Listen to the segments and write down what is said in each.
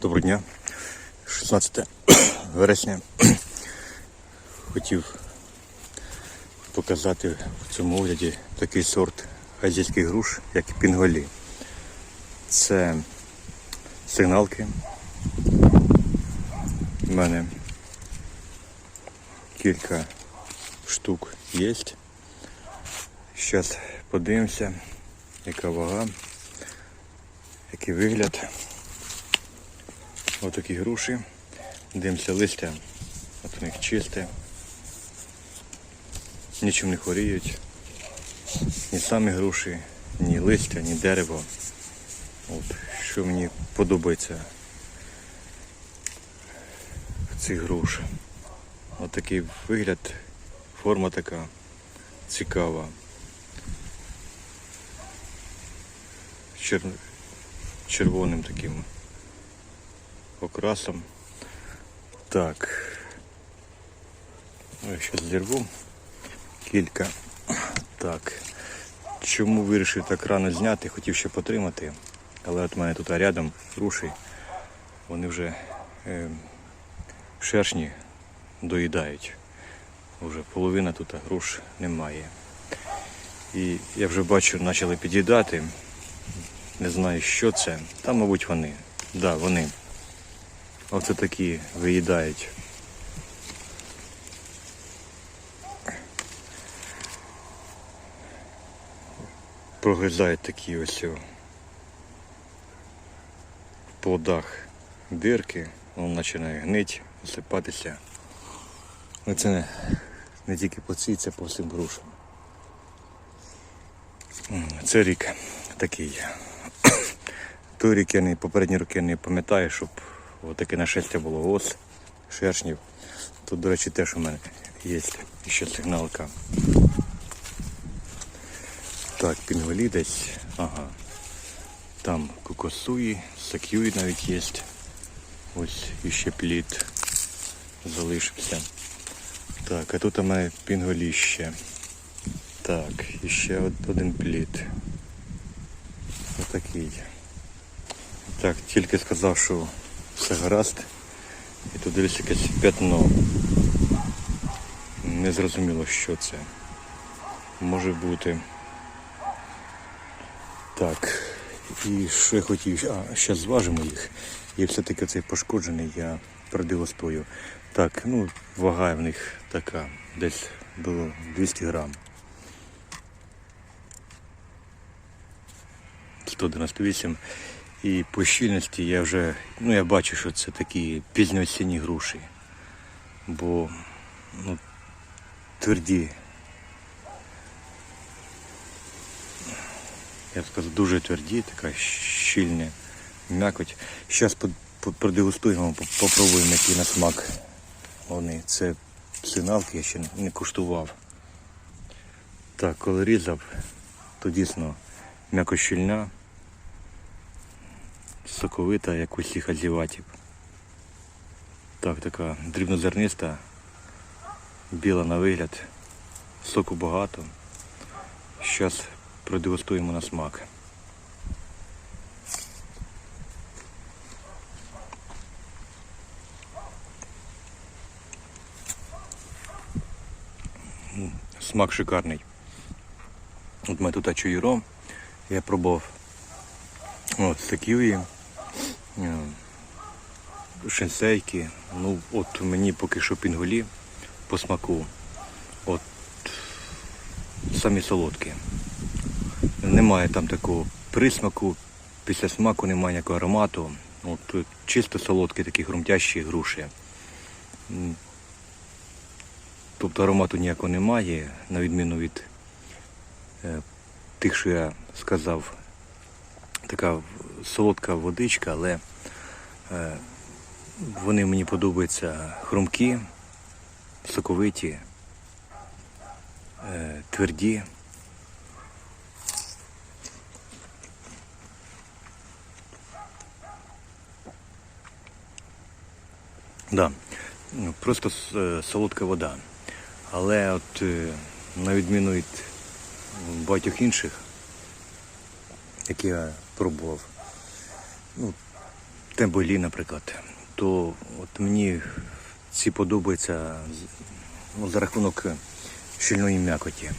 Доброго дня. 16 вересня. Хотів показати в цьому огляді такий сорт азійських груш, як пінголі. Це сигналки. У мене кілька штук є. Зараз подивимося, яка вага, який вигляд. Ось такі груші. Дивимося листя. От у них чисте. Нічим не хворіють. Ні самі груші, ні листя, ні дерево. От, що мені подобається цих груш. От такий вигляд, форма така цікава. Чер... Червоним таким окрасом. Так. Ну, зараз зірву кілька. Так. Чому вирішив так рано зняти? Хотів ще потримати. Але от мене тут рядом груші. Вони вже е, шершні доїдають. Уже половина тут груш немає. І я вже бачу, почали під'їдати. Не знаю, що це. Там, мабуть, вони. Так, да, вони. Оце такі виїдають. Прогризають такі ось в плодах дирки, воно починає гнить, осипатися. Але це не, не тільки по цій, це по всім грушам. Це рік такий. Той рік я не, попередні роки не пам'ятаю, щоб таке нашестя було ос, шершнів. Тут, до речі, теж у мене є ще сигналка. Так, пінголі десь. Ага. Там кокосуї, сакюї навіть є. Ось іще плід залишився. Так, а тут у мене пінголіще. Так, і ще один плід. Отакий. Так, тільки сказав, що все гаразд. І тут дивись якесь п'ятно. Не зрозуміло, що це. Може бути. Так. І що я хотів, а ще зважимо їх. І все-таки цей пошкоджений я продилостою. Так, ну, вага в них така, десь до 200 грам. 198. І по щільності я вже, ну я бачу, що це такі пізньоосінні груші. Бо ну, тверді. Я б сказав, дуже тверді, така щільна м'якоть. Зараз продегустуємо, по- попробуємо, який на смак вони. Це сигналки я ще не куштував. Так, коли різав, то дійсно м'яко щільна соковита, як у всіх азіатів. Так, така дрібнозерниста, біла на вигляд, соку багато. Зараз продегустуємо на смак. Смак шикарний. От ми тут чуєро, я пробував От, саківі, е, шинсейки. Ну, от мені поки що пінголі по смаку. От самі солодкі. Немає там такого присмаку, після смаку немає ніякого аромату. От е, чисто солодкі, такі хрумтящі груші. Тобто аромату ніякого немає, на відміну від е, тих, що я сказав така солодка водичка, але е, вони мені подобаються хрумкі, соковиті, е, тверді. Да, ну, просто е, солодка вода. Але от на відміну від багатьох інших, які я пробував. Ну, темболі, наприклад, то от мені ці подобаються ну, за рахунок щільної м'якоті,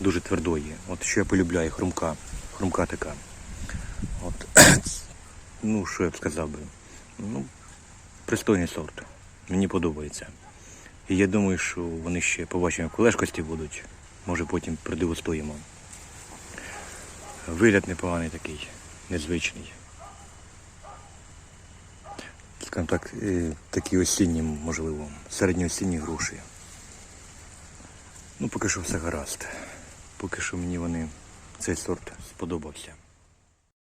дуже твердої. От що я полюбляю, хрумка, хрумка така. От, ну, що я б сказав би. Ну, пристойний сорт. Мені подобається. І я думаю, що вони ще побачимо, лежкості будуть. Може потім продегустуємо. Вигляд непоганий такий, незвичний. Скажімо так, е, такі осінні, можливо, середньоосінні груші. Ну, поки що все гаразд. Поки що мені вони цей сорт сподобався.